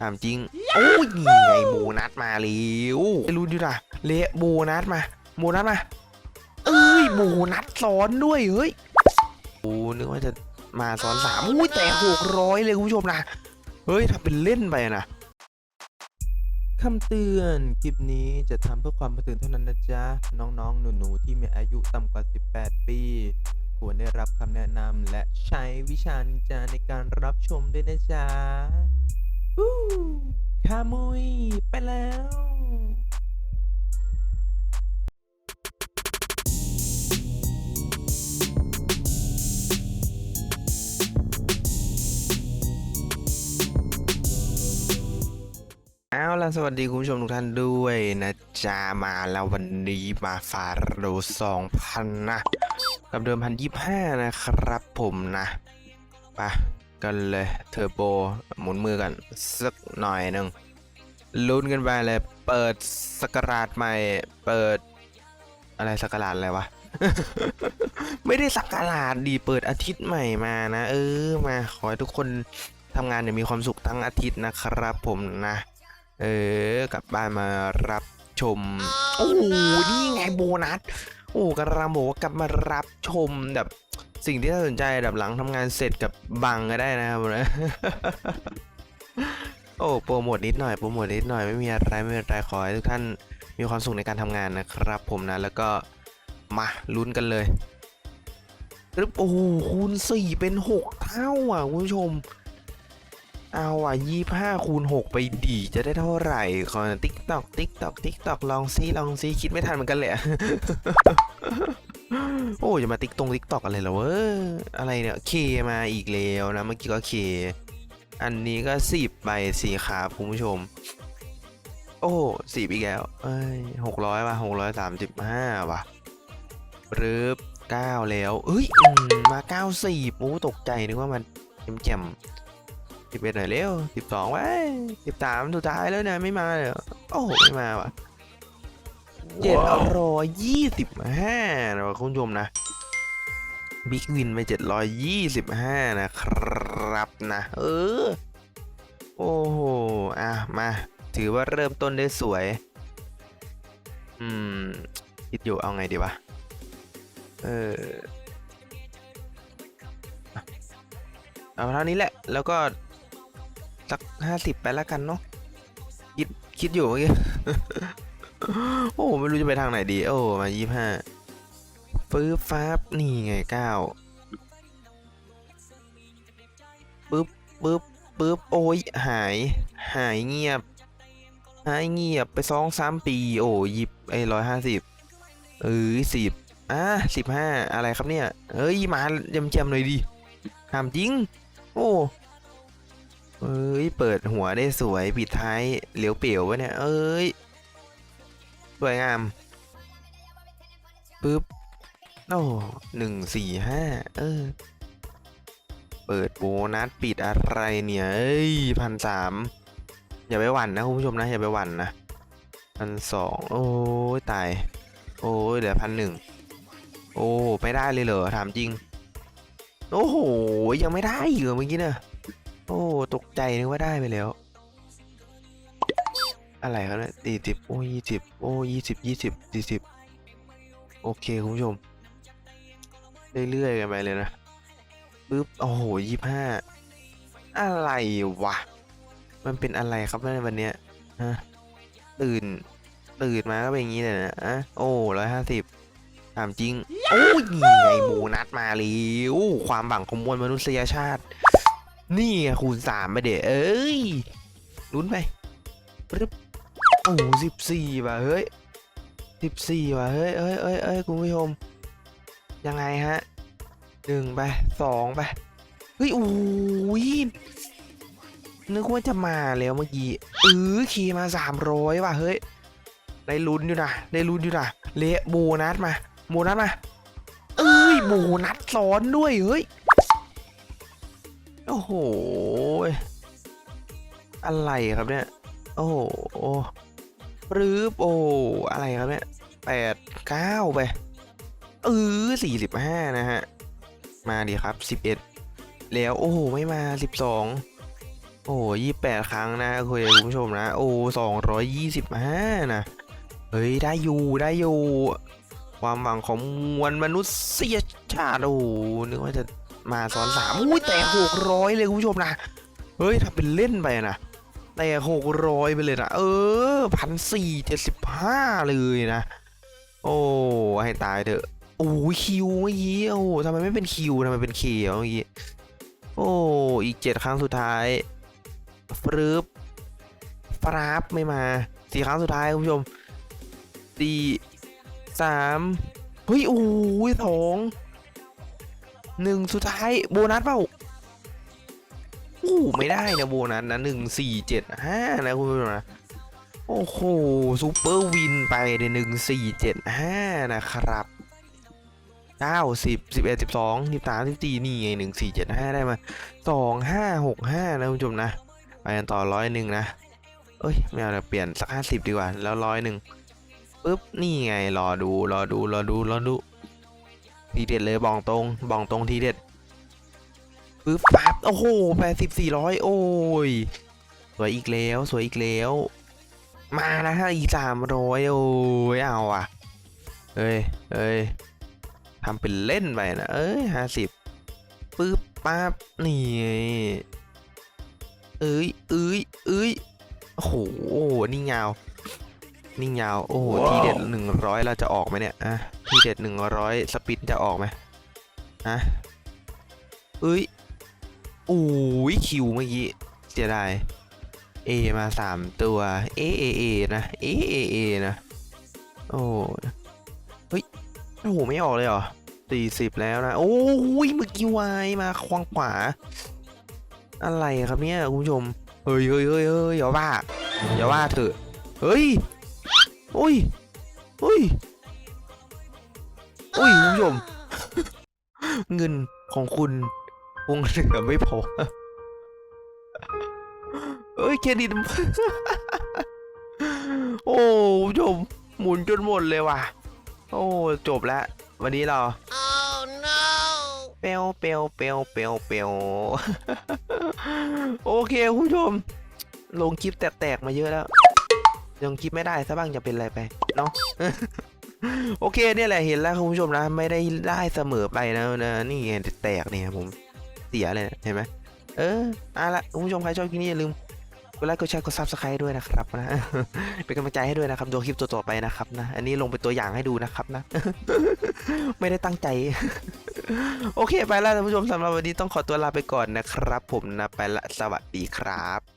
ถามจริง โอ้ยนี่ไงโบนัสมาเร็วไอ้รุ่นอยู่นะเละโบนัสมา โบนัสมา เอ้ยโบนัสซ้อนด้วยเฮ้ยโอ้นึกว่าจะมาซ้อนสามอุ้ยแต่หกร้อยเลยคุณผู้ชมนะ เฮ้ยทำเป็นเล่นไปนะคำเตือน คลิปนี้จะทำเพื่อความบันเทิงเท่านั้นนะจ๊ะ น้องๆ หนูๆ ที่มีอายุต่ำกว่า 18 ปี ควรได้รับคำแนะนำและใช้วิชานินจาในการรับชมด้วยนะจ๊ะ ฮู้คามุย ไปแล้วเอาล่ะสวัสดีคุณผู้ชมทุกท่านด้วยนะจ๊ะมาแล้ววันนี้มาฟาโรสองพันนะ กับเดิมพันยี่ห้านะครับผมนะไป กันเลยเทอร์โบหมุนมือกัน สักหน่อยหนึ่งลุ้นกันไปเลย เปิดสกราชใหม่ เปิด อะไรสกราชอะไรวะ ไม่ได้สักการาดดีเปิดอาทิตย์ใหม่มานะ เออมาขอให้ทุกคนทำงานเนี่ยมีความสุขทั้งอาทิตย์นะครับผมนะ เออกลับบ้านมารับชม โอ้โหนี่ไงโบนัส โอ้กำลังบอกว่ากลับมารับชมแบบ สิ่งที่น่าสนใจแบบหลังทำงานเสร็จกับบังก็ได้นะครับนะโอ้โปรโมทนิดหน่อยโปรโมทนิดหน่อยไม่มีอะไรไม่มีอะไรขอให้ทุกท่านมีความสุขในการทำงานนะครับ ผมนะแล้วก็มาลุ้นกันเลยรึโอ้โหคูณสี่เป็นหกเท่าอะคุณผู้ชม เอาอะยี่ห้าคูณหกไปดีจะได้เท่าไหร่ขอติ๊กตอกติ๊กตอกติ๊กตอกลองซิลองซิคิดไม่ทันเหมือนกันเลยอะ โอ้จะมาติ๊กตรงติ๊กตอกอะไรเหรอเว้ยอะไรเนี่ยเคมาอีกแล้วนะเมื่อกี้ก็เค อันนี้ก็สิบใบสีขาคุณผู้ชม โอ้สิบอีกแล้วเอ้ยหกร้อยว่ะหกร้อยสามสิบห้าว่ะรึบเก้าแล้วเอ้ยมาเก้าสี่โอ้ตกใจนึกว่ามันแจ่มสิบเอ็ดหน่อยเร็วสิบสองไว้สิบสามสุดท้ายแล้วนี่ยไม่มาเลยเหรอโอ้ไม่มาว่ะ เจ็ดร้อยยี่สิบห้านะคุณผู้ชมนะบิ๊กวินไปเจ็ดร้อยยี่สิบห้านะครับนะ เออ โอ้โห อะ มา ถือว่าเริ่มต้นได้สวย อืม คิดอยู่เอาไงดีวะ เออเอาเท่านี้แหละ แล้วก็สักห้าสิบไปแล้วกันเนาะคิดคิดอยู่เมื่อกี้ โอ้ไม่รู้จะไปทางไหนดี โอ้มายี่ห้าปึ๊บฟ้าบนี่ไงเก้าปึ๊บปึ๊บปึ๊บโอ้ยหาย หายเงียบ หายเงียบไปสองสามปี โอ้ยิบไอ้ร้อยห้าสิบเออสิบอะสิบห้าอะไรครับเนี่ยเอ้ยมาเจมๆหน่อยดิถามจริง โอ้เอ้ย เปิดหัวได้สวย ปิดท้ายเหลียวเปี่ยววะเนี่ย เอ้ย สวยงามปึ๊บโอ้หนึ่งสี่ห้าเออ เปิดโบนัสปิดอะไรเนี่ยเอ้ยพันสามอย่าไปหวั่นนะคุณผู้ชมนะอย่าไปหวั่นนะพันสองโอ้ยตาย โอ้ยเหลือพันหนึ่งโอ้ไม่ได้เลยเหรอถามจริง โอ้โหยังไม่ได้เหรอเมื่อกี้เนี่ยโอ้ตกใจนึกว่าได้ไปแล้ว อะไรครับเนี่ยสี่สิบโอ้ยี่สิบโอ้ยี่สิบยี่สิบสี่สิบโอเคคุณผู้ชม เรื่อยๆกันไปเลยนะปึ๊บโอ้โหยี่ห้าอะไรวะ มันเป็นอะไรครับในวันเนี้ยฮะตื่น ตื่นมาก็เป็นอย่างนี้เลยนะอะโอ้ร้อยห้าสิบถามจริง โอ้ยไงโบนัสมาแล้วความบังของมวลมนุษยชาติ นี่คูณสามไปเด็เอ้ยลุ้นไปปึ๊บ โอ้สิบสี่ว่ะเฮ้ยสิบสี่ว่ะเฮ้ยเอ้ยเอ้ยเอ้ยคุณผู้ชม ยังไงฮะหนึ่งไปสองไปเฮ้ยโอ้ยนึกว่าจะมาแล้วเมื่อกี้เออขี่มาสามร้อยว่ะเฮ้ยได้ลุ้นอยู่นะได้ลุ้นอยู่นะเละโบนัสมาโบนัสมาเอ้ยโบนัสซ้อนด้วยเฮ้ยโอ้โหอะไรครับเนี่ย โอ้โห ปรื้บโอ้อะไรครับเนี่ยแปดเก้าไปเออสี่สิบห้านะฮะ มาดีครับสิบเอ็ดแล้วโอ้โห ไม่มาสิบสองโอ้ยี่แปดครั้งนะคุยคุณผู้ชมนะ โอ้สองร้อยยี่สิบห้านะ เฮ้ย ได้อยู่ได้อยู่ ความหวังของมวลมนุษยชาติโอ้นึกว่าจะมาซ้อนสามอุ้ยแต่หกร้อยเลยคุณผู้ชมนะ เฮ้ยทำเป็นเล่นไปนะ แต่หกร้อยไปเลยนะ เออพันสี่เจ็ดสิบห้าเลยนะ โอ้ให้ตายเถอะโอ้คิวเมื่อกี้โอ้ทำไมไม่เป็นคิวทำไมเป็นเคเมื่อกี้โอ้อีกเจ็ดครั้งสุดท้ายฟรึบฟราบไม่มาสี่ครั้งสุดท้ายคุณผู้ชมสี่สามเฮ้ยโอ้ยสองหนึ่งสุดท้ายโบนัสเปล่า อ้ไม่ได้นะโบนัสนะหนึ่งสี่เจ็ดห้านะคุณผู้ชมนะโอ้โหซูเปอร์วินไปในหนึ่งสี่เจ็ดห้านะครับเก้าสิบสิบเอ็ดสิบสองสิบสามสิบสี่นี่ไงหนึ่งสี่เจ็ดห้าได้มาสองห้าหกห้านะคุณผู้ชมนะไปกันต่อร้อยหนึ่งนะเอ้ยไม่เอาเดี๋ยวเปลี่ยนสักห้าสิบดีกว่า แล้วร้อยหนึ่งปุ๊บนี่ไงรอดูรอดูรอดูรอดูทีเด็ดเลยบองตรงบองตรงทีเด็ด ปึ๊บปั๊บโอ้โหแปดสิบสี่ร้อยโอ้ย สวยอีกแล้ว สวยอีกแล้ว มานะฮะอีกสามร้อยโอ้ย เอาอะ เอ้ยเอ้ยทำเป็นเล่นไปนะ เอ้ยห้าสิบปึ๊บปั๊บนี่ไงเอ้ยเอ้ยเอ้ยโอ้โห นี่ยาวนี่ยาวโอ้โห ทีเด็ดหนึ่งร้อยเราจะออกไหมเนี่ย อะ ทีเด็ดหนึ่งร้อยสปินจะออกไหมฮะเอ้ยโอ้ยคิวเมื่อกี้เสียดายเอมาสามตัวเอเอเอนะเอเอเอนะโอ้เฮ้ยโอ้โหไม่ออกเลยเหรอสี่สิบแล้วนะ โอ้ยเมื่อกี้วายมาควางขวา อะไรครับเนี่ยคุณผู้ชมเฮ้ยเฮ้ยเฮ้ยเฮ้ยอย่าว่าอย่าว่าเถอะเฮ้ยโอ้ยเฮ้ยโอ้ยคุณผู้ชม เงินของคุณ วงเหลือไม่พอเอ้ยเครดิตโอ้คุณผู้ชมหมุนจนหมดเลยว่ะ โอ้จบแล้ววันนี้เรา Oh no! เปลวเปลวเปลวเปลวเปลวโอเคคุณผู้ชม ลงคลิปแตกๆมาเยอะแล้วลงคลิปไม่ได้ซะบ้างจะเป็นอะไรไปเนาะโอเคเนี่ยแหละเห็นแล้วคุณผู้ชมนะ ไม่ได้ได้เสมอไปนะนะนี่ไงแตกเนี่ยผมเสียเลยเห็นไหมเออเอาละคุณผู้ชมใครชอบคลิปนี้อย่าลืมกดไลค์กดแชร์กดซับสไครต์ด้วยนะครับนะเป็นกำลังใจให้ด้วยนะครับดูคลิปตัวต่อไปนะครับนะอันนี้ลงเป็นตัวอย่างให้ดูนะครับนะ ไม่ได้ตั้งใจ โอเคไปแล้วท่านผู้ชมสำหรับวันนี้ต้องขอตัวลาไปก่อนนะครับ ผมนะไปละสวัสดีครับ